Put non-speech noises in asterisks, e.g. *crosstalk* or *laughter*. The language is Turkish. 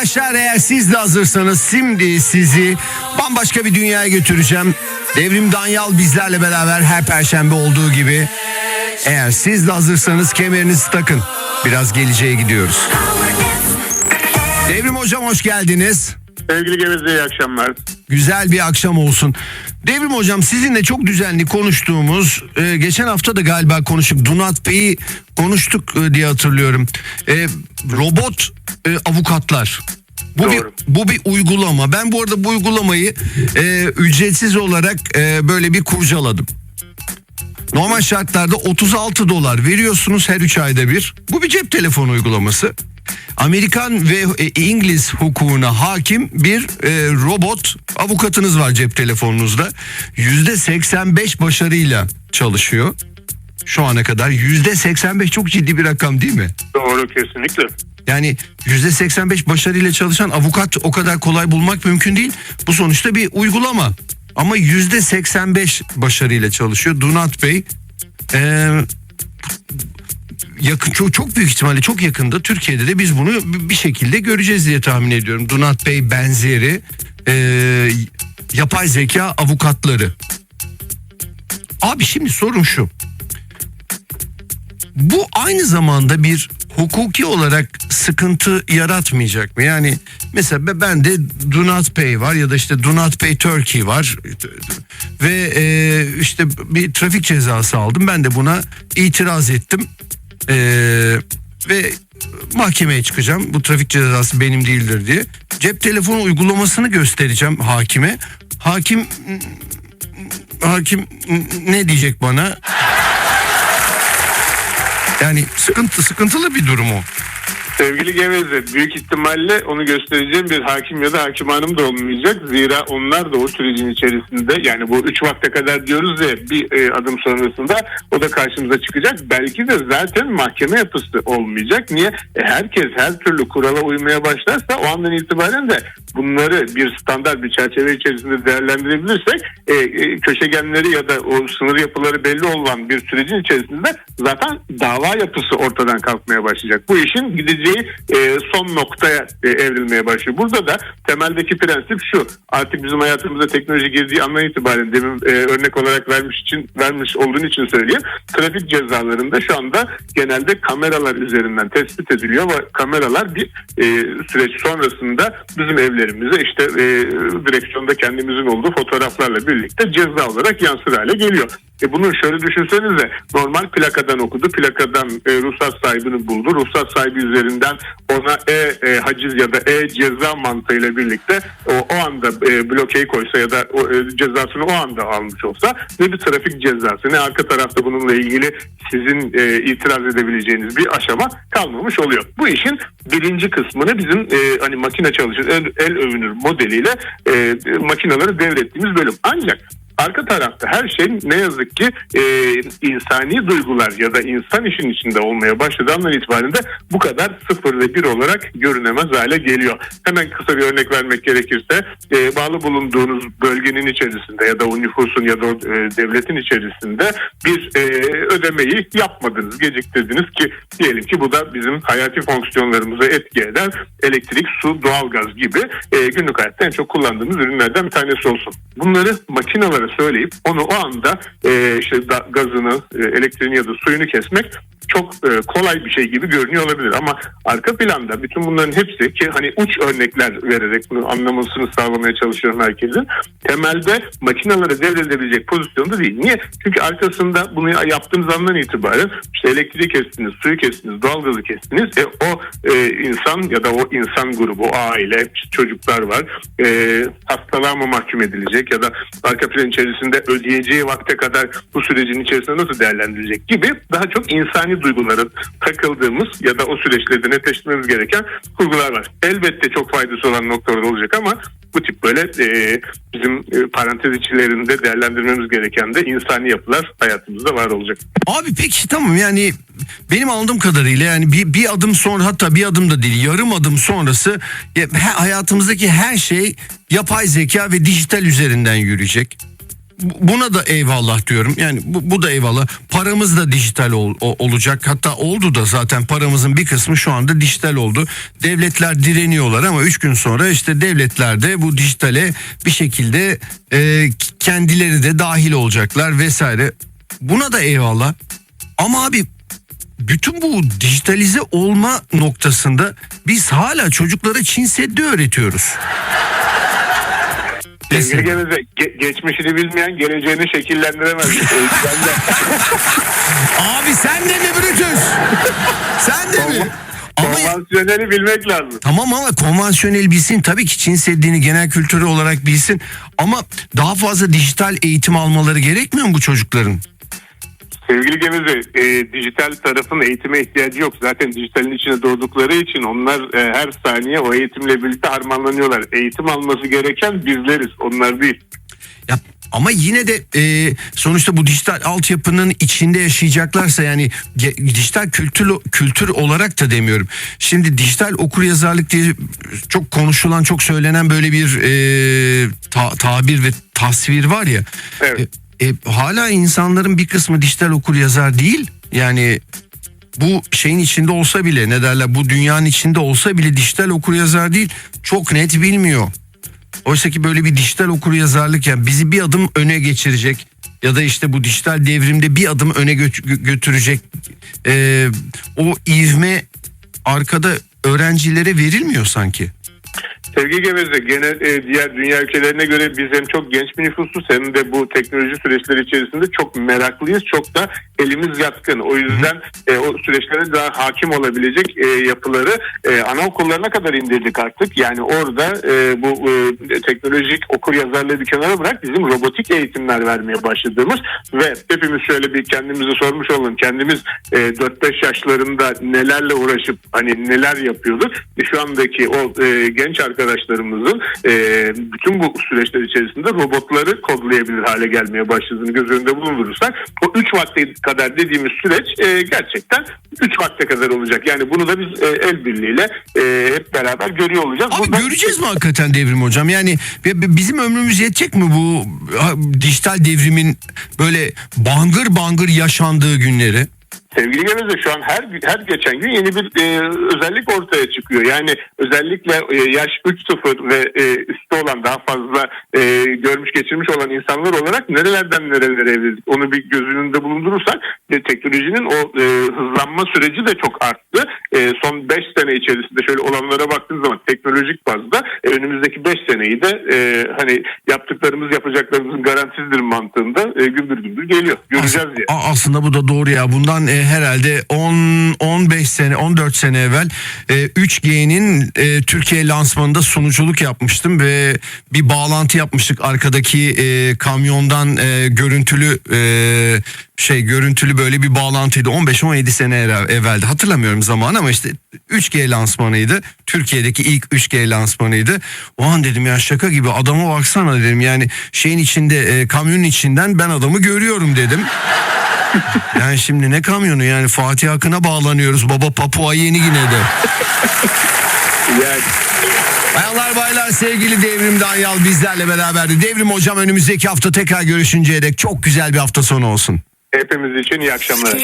Arkadaşlar eğer siz de hazırsanız şimdi sizi bambaşka bir dünyaya götüreceğim. Devrim Danyal bizlerle beraber her perşembe olduğu gibi. Eğer siz de hazırsanız kemerinizi takın. Biraz geleceğe gidiyoruz. Devrim hocam hoş geldiniz. Sevgili Geveze iyi akşamlar. Güzel bir akşam olsun. Devrim hocam sizinle çok düzenli konuştuğumuz e, geçen hafta da galiba konuştuk. Dunat Bey'i konuştuk e, diye hatırlıyorum. E, robot e, avukatlar. Bu bir, Doğru. bu bir uygulama. Ben bu arada bu uygulamayı e, ücretsiz olarak e, böyle bir kurcaladım. Normal şartlarda 36 dolar veriyorsunuz her 3 ayda bir. Bu bir cep telefonu uygulaması. Amerikan ve e, İngiliz hukukuna hakim bir e, robot avukatınız var cep telefonunuzda. Yüzde 85 başarıyla çalışıyor. Şu ana kadar yüzde 85 çok ciddi bir rakam değil mi? Doğru kesinlikle. Yani yüzde 85 başarıyla çalışan avukat o kadar kolay bulmak mümkün değil. Bu sonuçta bir uygulama. Ama yüzde 85 başarıyla çalışıyor. Dunat Bey e, yakın çok, çok büyük ihtimalle çok yakında Türkiye'de de biz bunu bir şekilde göreceğiz diye tahmin ediyorum. Dunat Bey benzeri e, yapay zeka avukatları. Abi şimdi sorun şu. Bu aynı zamanda bir hukuki olarak sıkıntı yaratmayacak mı? Yani mesela be- ben de Do Not Pay var ya da işte Do Not Pay Turkey var ve e, işte bir trafik cezası aldım. Ben de buna itiraz ettim E, ve mahkemeye çıkacağım. Bu trafik cezası benim değildir diye. Cep telefonu uygulamasını göstereceğim hakime. Hakim hakim ne diyecek bana? Yani sıkıntı sıkıntılı bir durum o. Sevgili Geveze büyük ihtimalle onu göstereceğim bir hakim ya da hakim hanım da olmayacak. Zira onlar da o sürecin içerisinde yani bu üç vakte kadar diyoruz ya bir e, adım sonrasında o da karşımıza çıkacak. Belki de zaten mahkeme yapısı olmayacak. Niye? E, herkes her türlü kurala uymaya başlarsa o andan itibaren de bunları bir standart bir çerçeve içerisinde değerlendirebilirsek e, e, köşegenleri ya da o sınır yapıları belli olan bir sürecin içerisinde zaten dava yapısı ortadan kalkmaya başlayacak. Bu işin gideceği e, son noktaya e, evrilmeye başlıyor. Burada da temeldeki prensip şu. Artık bizim hayatımıza teknoloji girdiği andan itibaren demin e, örnek olarak vermiş için vermiş olduğun için söyleyeyim. Trafik cezalarında şu anda genelde kameralar üzerinden tespit ediliyor ve kameralar bir e, süreç sonrasında bizim evlerimize işte e, direksiyonda kendimizin olduğu fotoğraflarla birlikte ceza olarak yansır hale geliyor. E bunu şöyle düşünsenize normal plakadan okudu plakadan e, ruhsat sahibini buldu ruhsat sahibi üzerinden ona e, e haciz ya da e ceza mantığıyla birlikte o, o anda e, blokeyi koysa ya da o, e, cezasını o anda almış olsa ne bir trafik cezası ne arka tarafta bununla ilgili sizin e, itiraz edebileceğiniz bir aşama kalmamış oluyor. Bu işin birinci kısmını bizim e, hani makine çalışır el, el övünür modeliyle e, makineleri devrettiğimiz bölüm. Ancak Arka tarafta her şey ne yazık ki e, insani duygular ya da insan işin içinde olmaya başladığı andan itibaren de bu kadar sıfır ve bir olarak görünemez hale geliyor. Hemen kısa bir örnek vermek gerekirse e, bağlı bulunduğunuz bölgenin içerisinde ya da o nüfusun ya da o, e, devletin içerisinde bir e, ödemeyi yapmadınız, geciktirdiniz ki diyelim ki bu da bizim hayati fonksiyonlarımıza etki eden elektrik, su, doğalgaz gibi e, günlük hayatta en çok kullandığımız ürünlerden bir tanesi olsun. Bunları makinalara söyleyip onu o anda e, işte da- gazını, e, elektriğini ya da suyunu kesmek çok e, kolay bir şey gibi görünüyor olabilir ama arka planda bütün bunların hepsi ki hani uç örnekler vererek bunu anlamasını sağlamaya çalışıyorum herkesin temelde makinalara devredilebilecek pozisyonda değil. Niye? Çünkü arkasında bunu yaptığımız andan itibaren işte elektriği kestiniz, suyu kestiniz, doğalgazı kestiniz. E, o e, insan ya da o insan grubu, o aile, çocuklar var. E, hastalığa mı mahkum edilecek ya da arka plan içerisinde ödeyeceği vakte kadar bu sürecin içerisinde nasıl değerlendirilecek gibi daha çok insani duyguların takıldığımız ya da o süreçlerde netleştirmemiz gereken kurgular var. Elbette çok faydası olan noktalar olacak ama bu tip böyle e, bizim e, parantez içlerinde değerlendirmemiz gereken de insani yapılar hayatımızda var olacak. Abi peki tamam yani benim anladığım kadarıyla yani bir, bir adım sonra hatta bir adım da değil yarım adım sonrası hayatımızdaki her şey yapay zeka ve dijital üzerinden yürüyecek. Bu- buna da eyvallah diyorum. Yani bu, bu da eyvallah. Paramız da dijital ol- o- olacak. Hatta oldu da zaten paramızın bir kısmı şu anda dijital oldu. Devletler direniyorlar ama 3 gün sonra işte devletler de bu dijitale bir şekilde e, kendileri de dahil olacaklar vesaire. Buna da eyvallah. Ama abi bütün bu dijitalize olma noktasında biz hala çocuklara Çin Seddi öğretiyoruz. Sevgili Geveze, ge- geçmişini bilmeyen geleceğini şekillendiremez. *laughs* Abi sen de mi Brutus? Sen de mi? Ama konvansiyoneli bilmek lazım. tamam ama konvansiyonel bilsin tabii ki Çin Seddi'ni genel kültürü olarak bilsin ama daha fazla dijital eğitim almaları gerekmiyor mu bu çocukların? Sevgili Geveze, e, dijital tarafın eğitime ihtiyacı yok. Zaten dijitalin içine doğdukları için onlar e, her saniye o eğitimle birlikte harmanlanıyorlar. Eğitim alması gereken bizleriz, onlar değil. Ya ama yine de e, sonuçta bu dijital altyapının içinde yaşayacaklarsa yani dijital kültür kültür olarak da demiyorum. Şimdi dijital okur yazarlık diye çok konuşulan çok söylenen böyle bir e, ta- tabir ve tasvir var ya. Evet. E, e, hala insanların bir kısmı dijital okur yazar değil. Yani bu şeyin içinde olsa bile ne derler bu dünyanın içinde olsa bile dijital okur yazar değil. Çok net bilmiyor. Oysa ki böyle bir dijital okur yazarlık yani bizi bir adım öne geçirecek ya da işte bu dijital devrimde bir adım öne gö- gö- götürecek e, o ivme arkada öğrencilere verilmiyor sanki. Sevgili Geveze, gene e, diğer dünya ülkelerine göre biz hem çok genç bir nüfusuz hem de bu teknoloji süreçleri içerisinde çok meraklıyız. Çok da elimiz yatkın. O yüzden e, o süreçlere daha hakim olabilecek e, yapıları e, anaokullarına kadar indirdik artık. Yani orada e, bu e, teknolojik okur yazarlığı bir kenara bırak bizim robotik eğitimler vermeye başladığımız ve hepimiz şöyle bir kendimize sormuş olalım. Kendimiz e, 4-5 yaşlarında nelerle uğraşıp hani neler yapıyorduk. E, şu andaki o e, genç arkadaşlarımızın e, bütün bu süreçler içerisinde robotları kodlayabilir hale gelmeye başladığını göz önünde bulundurursak o 3 vakte kadar dediğimiz süreç e, gerçekten 3 vakte kadar olacak. Yani bunu da biz e, el birliğiyle e, hep beraber görüyor olacağız. Abi Burada- göreceğiz mi hakikaten devrim hocam? Yani bi- bi- bizim ömrümüz yetecek mi bu dijital devrimin böyle bangır bangır yaşandığı günleri? Sevgili Geveze şu an her her geçen gün yeni bir e, özellik ortaya çıkıyor. Yani özellikle e, yaş 3-0 ve e, üstü olan daha fazla e, görmüş geçirmiş olan insanlar olarak nerelerden nerelere evrildik onu bir göz önünde bulundurursak e, teknolojinin o e, hızlanma süreci de çok arttı. E, son 5 sene içerisinde şöyle olanlara baktığınız zaman teknolojik bazda e, önümüzdeki 5 seneyi de e, hani yaptıklarımız yapacaklarımızın garantisidir mantığında e, gümbür gümbür geliyor. Göreceğiz diye. Aslında bu da doğru ya. Bundan e, herhalde 10 15 sene 14 sene evvel e, 3G'nin e, Türkiye lansmanında sunuculuk yapmıştım ve bir bağlantı yapmıştık arkadaki e, kamyondan e, görüntülü e, şey görüntülü böyle bir bağlantıydı. 15-17 sene evvel- evveldi. Hatırlamıyorum zaman ama işte 3G lansmanıydı. Türkiye'deki ilk 3G lansmanıydı. O an dedim ya şaka gibi adama baksana dedim. Yani şeyin içinde e, kamyonun içinden ben adamı görüyorum dedim yani şimdi ne kamyonu yani Fatih Akın'a bağlanıyoruz baba Papua Yeni Gine'de. Yani Bayanlar baylar sevgili Devrim Danyal bizlerle beraberdi. Devrim hocam önümüzdeki hafta tekrar görüşünceye dek çok güzel bir hafta sonu olsun. hepimiz için iyi akşamlar.